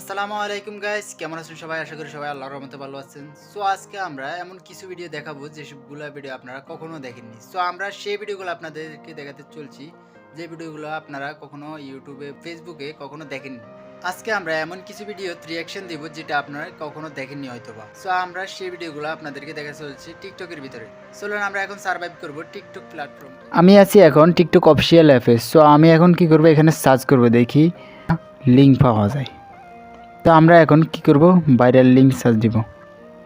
আসসালামু আলাইকুম গাইস কেমন আছেন সবাই? আশা করি সবাই আল্লাহর রহমতে ভালো আছেন। সো আজকে আমরা এমন কিছু ভিডিও দেখাবো যেসবগুলো ভিডিও আপনারা কখনো দেখেননি। সো আমরা সেই ভিডিওগুলো আপনাদেরকে দেখাতে চলছি, যে ভিডিওগুলো আপনারা কখনো ইউটিউবে ফেসবুকে কখনো দেখেননি। আজকে আমরা এমন কিছু ভিডিও রিয়াকশন দিব, যেটা আপনারা কখনো দেখেননি হয়তো বা সো আমরা সেই ভিডিওগুলো আপনাদেরকে দেখা চলছি টিকটকের ভিতরে। চলুন আমরা এখন সার্ভাইভ করব টিকটক প্ল্যাটফর্ম আমি আছি এখন টিকটক অফিসিয়াল অ্যাপে সো আমি এখন কি করব? এখানে সার্চ করব, দেখি। লিঙ্ক পাওয়া যায়। তো আমরা এখন কি করব? ভাইরাল লিঙ্ক সার্চ দিব।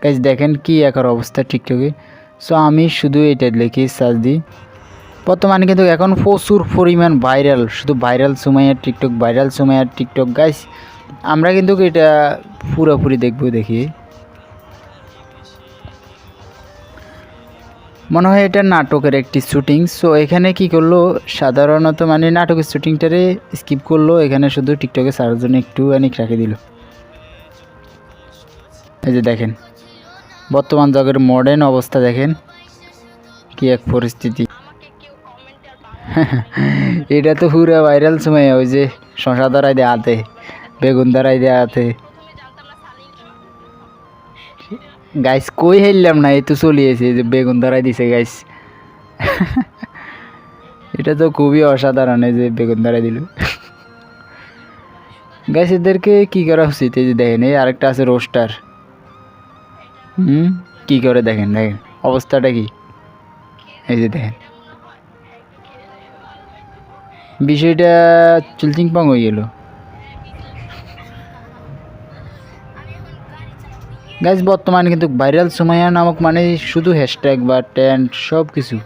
গাইজ দেখেন কি একার অবস্থা টিকটকে সো আমি শুধু এটা লিখে সার্চ দিই। বর্তমানে কিন্তু এখন প্রচুর পরিমাণ ভাইরাল শুধু ভাইরাল সুমাইয়ার টিকটক ভাইরাল সুমাইয়ার টিকটক গাইস আমরা কিন্তু এটা পুরোপুরি দেখব, দেখি। মনে হয় এটা নাটকের একটি শুটিং সো এখানে কি করল? সাধারণত মানে নাটকের শুটিংটারে স্কিপ করল। এখানে শুধু টিকটকে সারার জন্য একটু অনেক রাখে দিল। এই যে দেখেন, বর্তমান জগের মডার্ন অবস্থা দেখেন, কি এক পরিস্থিতি। এটা তো পুরো ভাইরাল সময় ওই যে শশা ধরাই দেয় হাতে বেগুন ধরাই দেয় হাতে গাইস কই হেললাম না, এই তো চলিয়েছে যে বেগুন ধরাই দিছে গাইস এটা তো খুবই অসাধারণ, এই যে বেগুন ধরাই দিল। গাইস এদেরকে কী করা উচিত? এই যে দেখেন, এই আরেকটা আছে রোস্টার হুম? কি করে দেখেন দেখেন। অবস্থাটা কি? এই যে দেখেন। বিষয়টা চুলচিং পাং হয়ে গেল। গাইজ বর্তমানে কিন্তু ভাইরাল সুমাইয়া নামক মানে শুধু হ্যাশট্যাগ বা ট্যান্ট সব কিছু।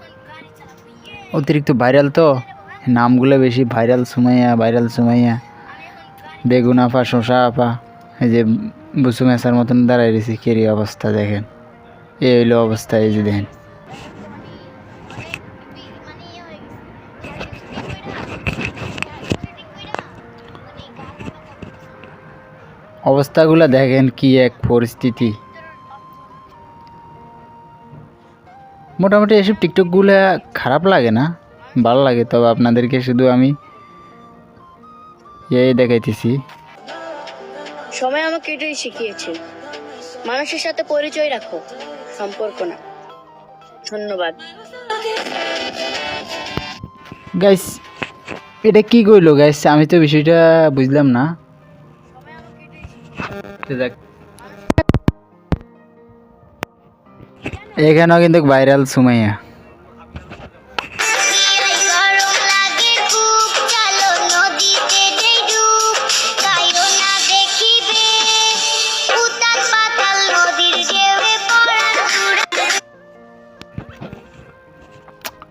অতিরিক্ত ভাইরাল তো। নামগুলো বেশি ভাইরাল সুমাইয়া ভাইরাল সুমাইয়া। বেগুন আফা শশা আফা, এই যে বুসু মেসার মতন দাঁড়াই রয়েছে কেরি অবস্থা দেখেন। এই হইল অবস্থা, এই যে দেখেন। অবস্থাগুলো দেখেন কি এক পরিস্থিতি। মোটামুটি এসব টিকটকগুলো খারাপ লাগে না, ভালো লাগে, তবে আপনাদেরকে শুধু আমি এই দেখাইতেছি। সময় আমাকে এটাই শিখিয়েছে। মানুষের সাথে পরিচয় রাখো সম্পর্ক না। ধন্যবাদ। গাইস এটা কি কইলো গাইস আমি তো বিষয়টা বুঝলাম না। এখানেও কিন্তু ভাইরাল সুমাইয়া।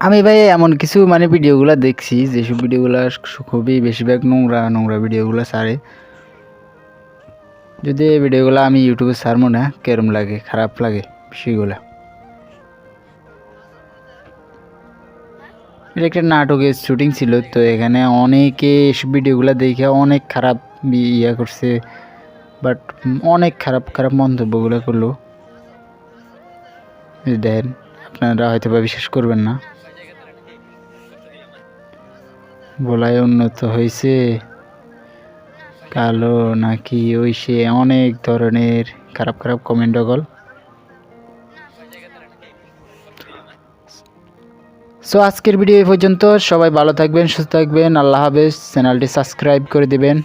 আমি ভাই এমন কিছু মানে ভিডিওগুলো দেখছি, যেসব ভিডিওগুলো খুবই বেশিরভাগ নোংরা নোংরা ভিডিওগুলো ছাড়ে যদি এই ভিডিওগুলো আমি ইউটিউবে ছাড়বো না, কেরম লাগে, খারাপ লাগে বিষয়গুলো? এটা একটা নাটকের শুটিং ছিল, তো এখানে অনেকে এসব ভিডিওগুলো দেখে অনেক খারাপ ইয়ে করছে, বাট অনেক খারাপ খারাপ মন্তব্যগুলো করল। দেখেন আপনারা হয়তো বা বিশ্বাস করবেন না। বলায় উন্নত হয়েছে কালো নাকি ওই সে অনেক ধরনের। খারাপ খারাপ কমেন্ট অগল। সো আজকের ভিডিও এই পর্যন্ত। সবাই ভালো থাকবেন, সুস্থ থাকবেন। আল্লাহ হাফেজ। চ্যানেলটি সাবস্ক্রাইব করে দিবেন।